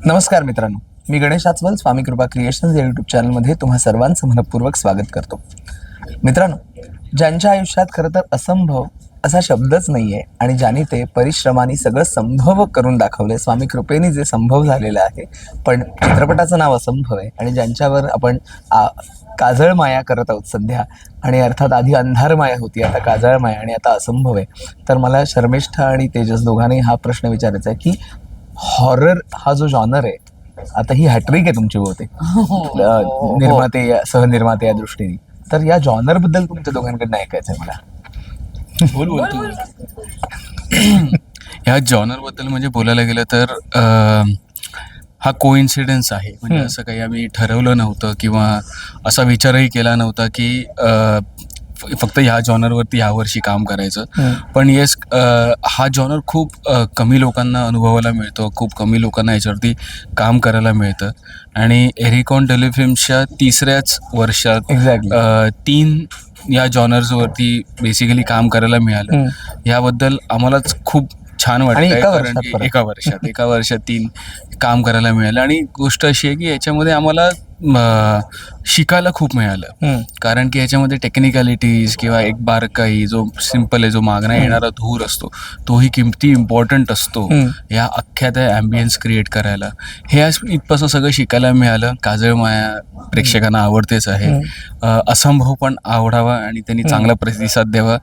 नमस्कार मित्रांनो. मी गणेश आचवल स्वामी कृपा क्रिएशन्स या युट्यूब चॅनलमध्ये तुम्हा सर्वांचं मनपूर्वक स्वागत करतो. मित्रांनो ज्यांच्या आयुष्यात खरं तर असंभव असा शब्दच नाही आहे आणि ज्याने ते परिश्रमाने सगळं संभव करून दाखवलंय स्वामी कृपेने जे संभव झालेलं आहे पण चित्रपटाचं नाव असंभव आहे आणि ज्यांच्यावर आपण काजळ माया करत आहोत सध्या आणि अर्थात आधी अंधार माया होती आता काजळ माया आणि आता असंभव आहे तर मला शर्मिष्ठा आणि तेजस दोघांनी हा प्रश्न विचारायचा आहे की हॉरर हा जो जॉनर आहे आता ही हॅट्रिक आहे तुमची बहुतेक. अ, निर्माते या- सहनिर्माते या दृष्टीने. तर या जॉनरबद्दल तुमच्या दोघांकडनं ऐकायचं आहे मला. बोल बोल. तू. ह्या जॉनरबद्दल म्हणजे बोलायला गेलं तर अं, हा कोइन्सिडन्स आहे. म्हणजे. असं काही आम्ही ठरवलं नव्हतं किंवा असा विचारही केला नव्हता की अं, फक्त ह्या जॉनरवरती ह्या वर्षी काम करायचं. पण येस हा जॉनर खूप कमी लोकांना अनुभवायला मिळतो खूप कमी लोकांना याच्यावरती काम करायला मिळतं. आणि एरिकॉन टेलिफिल्मच्या तिसऱ्याच वर्षात अ, तीन या जॉनर्सवरती बेसिकली काम करायला मिळालं. याबद्दल आम्हालाच खूप छान वाटतं एका वर्षात. एका वर्षात तीन काम करायला मिळालं. आणि गोष्ट अशी आहे की याच्यामध्ये आम्हाला शिकायला खूप मिळालं. कारण की याच्यामध्ये टेक्निकॅलिटीज किंवा एक बारकाई जो सिंपल आहे जो मागणा येणारा धूर असतो तोही किमती इम्पॉर्टंट असतो. या अख्ख्या त्या ॲम्बियन्स क्रिएट करायला. हे आज इथपासून सगळं शिकायला मिळालं. काजळ माया प्रेक्षकांना आवडतेच आहे. असंभव पण आवडावा आणि त्यांनी चांगला प्रतिसाद द्यावा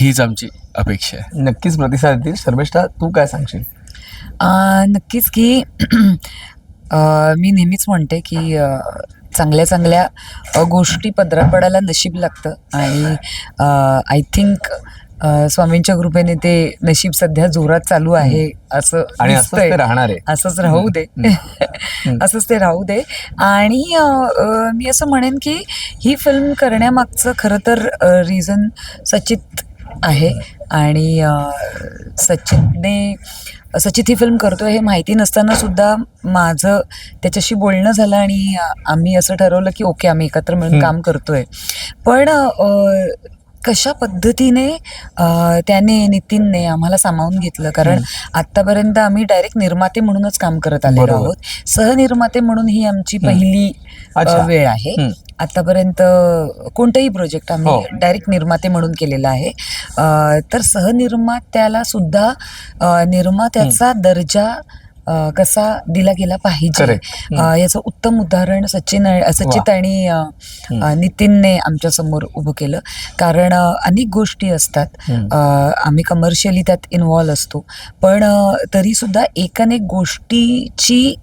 हीच आमची अपेक्षा आहे. नक्कीच प्रतिसाद देतील. शर्मिष्ठा तू काय सांगशील? नक्कीच की मी नेहमीच म्हणते की चांगल्या चांगल्या गोष्टी पदरात पडायला नशीब लागतं. आणि आय थिंक स्वामींच्या कृपेने ते नशीब सध्या जोरात चालू आहे असं राहणार आहे. असंच राहू दे. असंच ते राहू दे. आणि मी असं म्हणेन की ही फिल्म करण्यामागचं खरं तर रिझन सचित आहे. आणि अ, सचितने सचित ही फिल्म करतोय हे माहिती नसताना सुद्धा माझं त्याच्याशी बोलणं झालं आणि आम्ही असं ठरवलं की ओके आम्ही एकत्र मिळून काम करतोय. पण कशा पद्धतीने त्याने नितीनने आम्हाला सामावून घेतलं कारण आतापर्यंत आम्ही डायरेक्ट निर्माते म्हणूनच काम करत आलेलो. आहोत सहनिर्माते म्हणून ही आमची पहिली. वेळ आहे. आतापर्यंत कोणतंही प्रोजेक्ट हो. आम्ही डायरेक्ट निर्माते म्हणून केलेला आहे तर सहनिर्मात्याला सुद्धा निर्मात्याचा दर्जा कसा दिला गेला पाहिजे. याचं उत्तम उदाहरण सचिन सचित आणि नितीनने आमच्यासमोर उभं केलं. कारण अनेक गोष्टी असतात. आम्ही कमर्शियली त्यात इन्व्हॉल्व असतो. पण तरी सुद्धा एकानेक गोष्टीची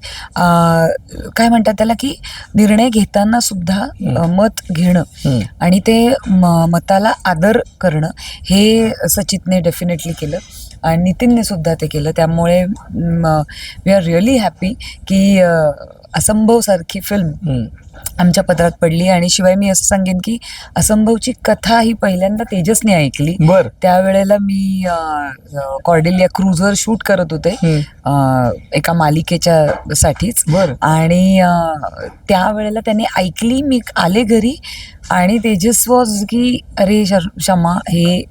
काय म्हणतात त्याला की निर्णय घेताना सुद्धा मत घेणं. आणि ते मताला आदर करणं हे सचितने डेफिनेटली केलं आणि नितीनने सुद्धा ते केलं. त्यामुळे वी आर रिअली हॅपी की अ, असंभव सारखी फिल्म. आमच्या पदरात पडली आणि शिवाय मी असं सांगेन की असंभवची कथा ही पहिल्यांदा तेजसने ऐकली. बर. त्यावेळेला मी कॉर्डेलिया क्रूजवर शूट करत होते एका मालिकेच्या साठीच. बर. आणि त्यावेळेला त्याने ऐकली मी आले घरी आणि तेजस वॉज की अरे शमा हे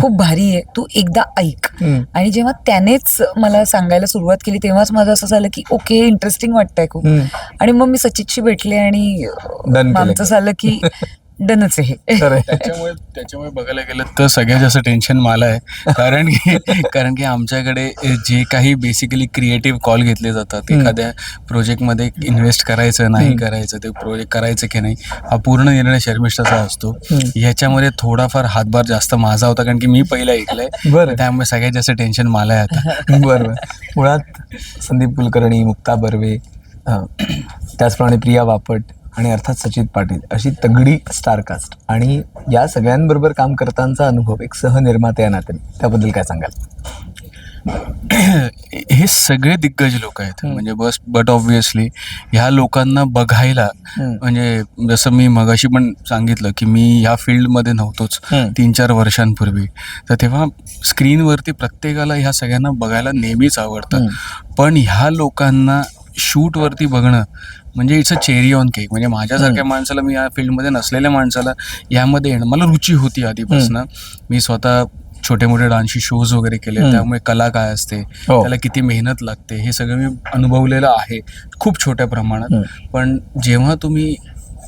खूप भारी आहे तू एकदा ऐक. आणि जेव्हा त्यानेच मला सांगायला सुरुवात केली तेव्हाच माझं असं झालं की ओके इंटरेस्टिंग वाटतंय खूप. आणि मग मी सचितशी भेटले आणि. आमचं झालं की डनच आहे हे. त्याच्यामुळे त्याच्यामुळे बघायला गेलं तर सगळ्यात जास्त टेन्शन मला आहे कारण की कारण की आमच्याकडे जे काही बेसिकली क्रिएटिव्ह कॉल घेतले जातात. एखाद्या प्रोजेक्टमध्ये इन्व्हेस्ट करायचं नाही. करायचं ते प्रोजेक्ट करायचं की नाही हा पूर्ण निर्णय शर्मिष्ठाचा असतो हम्म. ह्याच्यामध्ये थोडाफार हातभार जास्त माझा होता कारण की मी पहिला ऐकलंय बरं त्यामुळे सगळ्यात जास्त टेन्शन मला आहे आता बरं मुळात संदीप कुलकर्णी मुक्ता बर्वे त्याचप्रमाणे प्रिया बापट आणि अर्थात सचित पाटील अशी तगडी स्टारकास्ट आणि या सगळ्यांबरोबर काम करतानाचा अनुभव एक सहनिर्माते या नात्याने. त्याबद्दल काय सांगाल? हे सगळे दिग्गज लोक आहेत. म्हणजे बस बट ऑब्विसली ह्या लोकांना बघायला. म्हणजे जसं मी मगाशी पण सांगितलं की मी ह्या फील्डमध्ये नव्हतोच. तीन चार वर्षांपूर्वी. तर तेव्हा स्क्रीनवरती प्रत्येकाला ह्या सगळ्यांना बघायला नेहमीच आवडतं. पण ह्या लोकांना शूटवरती बघणं म्हणजे it's a cherry on cake म्हणजे माझ्यासारख्या माणसाला मी या फील्डमध्ये नसलेल्या माणसाला यामध्ये येणं मला रुची होती आधीपासून मी स्वतः छोटे मोठे डान्सचे शोज वगैरे केले. त्यामुळे कला काय असते हो. त्याला किती मेहनत लागते हे सगळं मी अनुभवलेलं आहे खूप छोट्या प्रमाणात. पण जेव्हा तुम्ही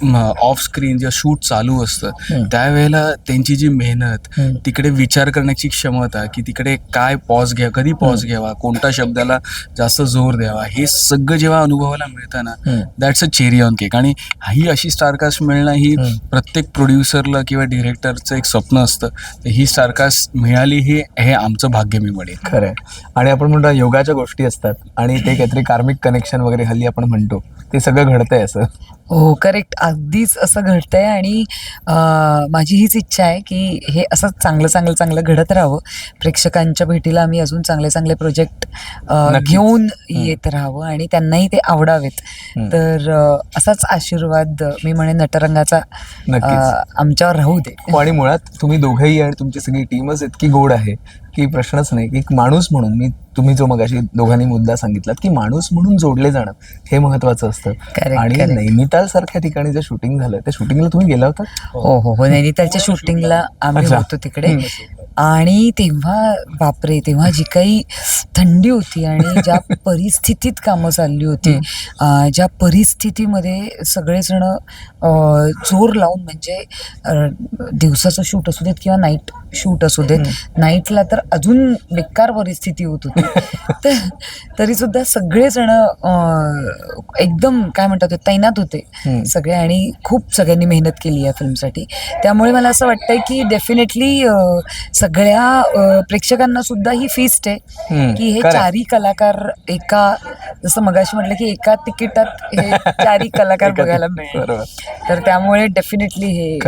ऑफ स्क्रीन जेव्हा शूट चालू असतं. त्यावेळेला त्यांची जी मेहनत. तिकडे विचार करण्याची क्षमता की तिकडे काय पॉज घ्या कधी पॉज घ्यावा कोणत्या शब्दाला जास्त जोर द्यावा हे सगळं जेव्हा अनुभवायला मिळतं ना. That's a cherry on cake आणि ही अशी स्टारकास्ट मिळणं ही. प्रत्येक प्रोड्युसरला किंवा डिरेक्टरचं एक स्वप्न असतं तर ही स्टारकास्ट मिळाली हे हे आमचं भाग्य मी म्हणेन खरंय आणि आपण म्हणतो योगाच्या गोष्टी असतात आणि ते काहीतरी कार्मिक कनेक्शन वगैरे हल्ली आपण म्हणतो ते सगळं घडतंय असं हो करेक्ट अगदीच असं घडतंय आणि माझी हीच इच्छा आहे की हे असं चांगलं चांगलं चांगलं घडत राहावं. प्रेक्षकांच्या भेटीला आम्ही अजून चांगले चांगले प्रोजेक्ट. घेऊन येत राहावं आणि त्यांनाही ते आवडावेत. तर असाच आशीर्वाद मी म्हणेन नटरंगाचा आमच्यावर राहू दे. हो, आणि मुळात तुम्ही दोघंही आणि तुमची सगळी टीमच इतकी गोड आहे. की प्रश्नच नाही की एक माणूस म्हणून मी तुम्ही जो मगाशी दोघांनी मुद्दा सांगितलात की माणूस म्हणून जोडले जाणं हे महत्वाचं असतं. आणि. नैनिताल सारख्या ठिकाणी जे शूटिंग झालं त्या शूटिंगला तुम्ही गेला होता? हो हो हो. नैनितालच्या शूटिंगला आम्ही. होतो तिकडे. आणि तेव्हा बापरे तेव्हा जी काही थंडी होती आणि ज्या परिस्थितीत कामं चालली होती ज्या परिस्थितीमध्ये सगळेजण जोर लावून म्हणजे दिवसाचं शूट असू देत किंवा नाईट शूट असू देत नाईटला तर अजून बेकार परिस्थिती होत होती. तर सुद्धा सगळेजण एकदम काय म्हणतात ते, तैनात होते. सगळे आणि खूप सगळ्यांनी मेहनत केली या फिल्मसाठी. त्यामुळे मला असं वाटतंय की डेफिनेटली सगळ्या प्रेक्षकांना सुद्धा ही फिस्ट आहे. की हे correct. चारी कलाकार एका जसं मगाशी म्हटलं की एका तिकिटात हे चारी कलाकार बघायला. तर त्यामुळे डेफिनेटली हे.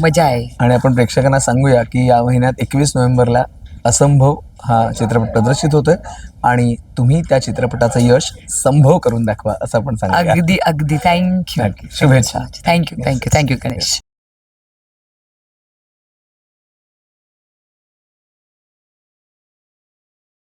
मजा आहे. आणि आपण प्रेक्षकांना सांगूया की या महिन्यात एकवीस नोव्हेंबरला असंभव हा चित्रपट प्रदर्शित होतोय. आणि तुम्ही त्या चित्रपटाचं यश संभव करून दाखवा असं आपण सांगूया. अगदी अगदी. Thank you. शुभेच्छा. Thank you thank you thank you Ganesh.